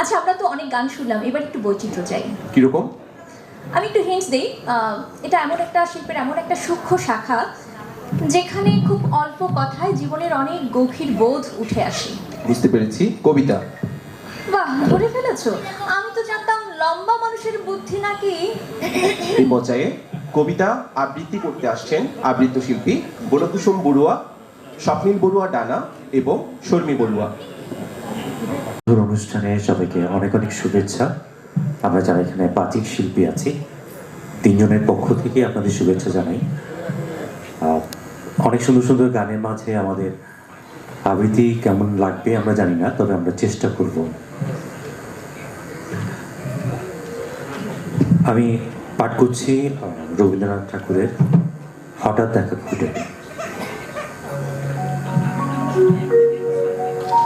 আচ্ছা আমরা তো অনেক গান শুনলাম এবার একটু বৈচিত্র্য চাই। কীরকম? আমি একটু হিন্টস দিই। এটা এমন একটা শিল্পের এমন একটা সূক্ষ্ম শাখা যেখানে খুব অল্প কথায় জীবনের অনেক গভীর বোধ উঠে আসে। বুঝতে পেরেছি। কবিতা? বাহ ধরে ফেলেছো। আমি তো জানতাম লম্বা মানুষের বুদ্ধি নাকি এই পর্যায়ে কবিতা আবৃত্তি করতে আসছেন আবৃত্ত শিল্পী বনকুসুম বড়ুয়া স্বপ্নীল বড়ুয়া ডানা এবং শর্মী বড়ুয়া। সুন্দর অনুষ্ঠানে সবাইকে অনেক অনেক শুভেচ্ছা। আমরা যারা এখানে বাচিক শিল্পী আছি, তিনজনের পক্ষ থেকে আপনাদের শুভেচ্ছা জানাই। অনেক সুন্দর সুন্দর গানের মাঝে আমাদের আবৃত্তি কেমন লাগবে আমরা জানি না, তবে আমরা চেষ্টা করব। আমি পাঠ করছি রবীন্দ্রনাথ ঠাকুরের হঠাৎ দেখা খুঁটে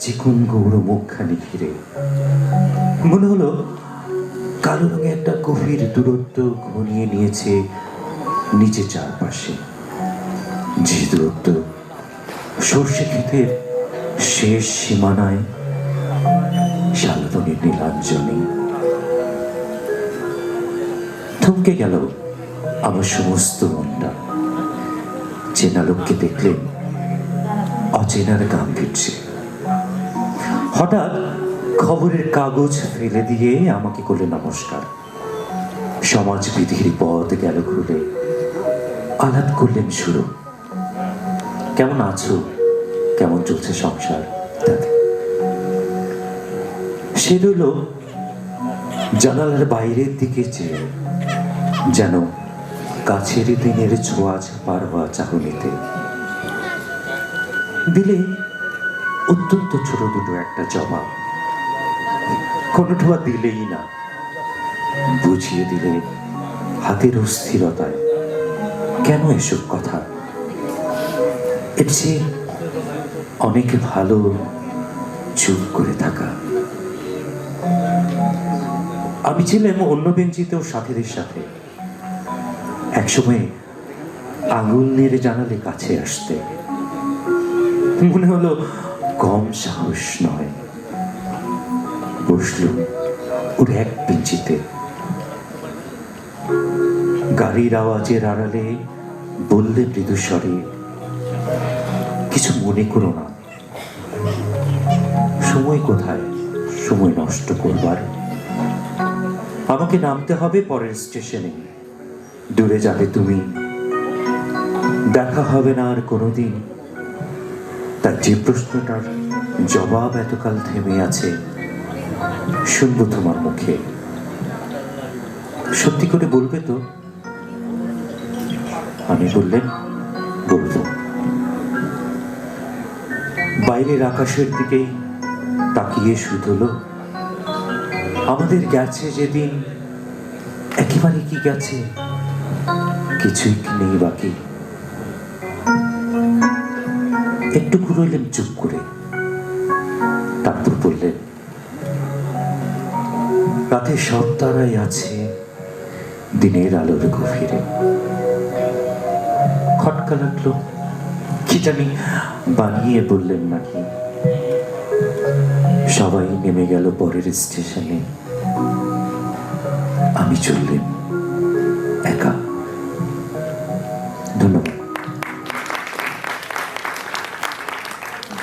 চিকুন গৌর মুখখানি ঘিরে। মনে হলো কালো রঙে একটা গভীর দূরত্ব ঘনিয়ে নিয়েছে নিচে চারপাশে। যে দূরত্ব সর্ষে ক্ষেতের শেষ সীমানায় শাল রঙের নীলাঞ্জনে। থমকে গেল আমার সমস্ত মনটা। চেনা লোককে দেখলে অচেনার গান ফিরছে হঠাৎ খবরের কাগজ ফেলে দিয়ে আমাকে করলে নমস্কার। সমাজ বিধির পথ গেল ঘুরে আলাপ করলেন শুরু। কেমন আছো? কেমন চলছে সংসার? ইত্যাদি। সে রইল জানালার বাইরের দিকে চেয়ে, যেন কাছের দিনের ছোঁয়া ছাপার হওয়া চাহনিতে। দিলে অত্যন্ত ছোট দুটো একটা জবাব। কোনো ঠোয়া দিলেই না। বুঝিয়ে দিলে হাতের অস্থিরতায়। কেন এসব কথা? এর চেয়ে অনেক ভালো চুপ করে থাকা। আমি ছিলাম অন্য বেঞ্চিতেও সাথীদের সাথে। একসময় আঙুল নেড়ে জানালে কাছে আসতে। মনে হলো কম সাহস নয়। বসলুম ওর এক বেঞ্চিতে গাড়ির আওয়াজের আড়ালে বললে মৃদু স্বরে কিছু মনে করো না। সময় কোথায়? সময় নষ্ট করবার। আমাকে নামতে হবে পরের স্টেশনে। দূরে যাবে তুমি। দেখা হবে না আর কোনোদিন। তার যে প্রশ্নটার জবাব এতকাল থেমে আছে, শুনব তোমার মুখে। সত্যি করে বলবে তো? আমি বললেন, বলব। বাইরের আকাশের দিকেই তাকিয়ে শুধল আমাদের গেছে যেদিন একেবারে কি গেছে? কিছুই নেই বাকি। একটু রইলেন চুপ করে। তারপর বললেন, রাতে সব তারাই আছে, দিনের আলোর গভীরে। খটকা লাগল। কি জানি বানিয়ে বললেন নাকি, সবাই নেমে গেল পরের স্টেশনে। আমি চললেন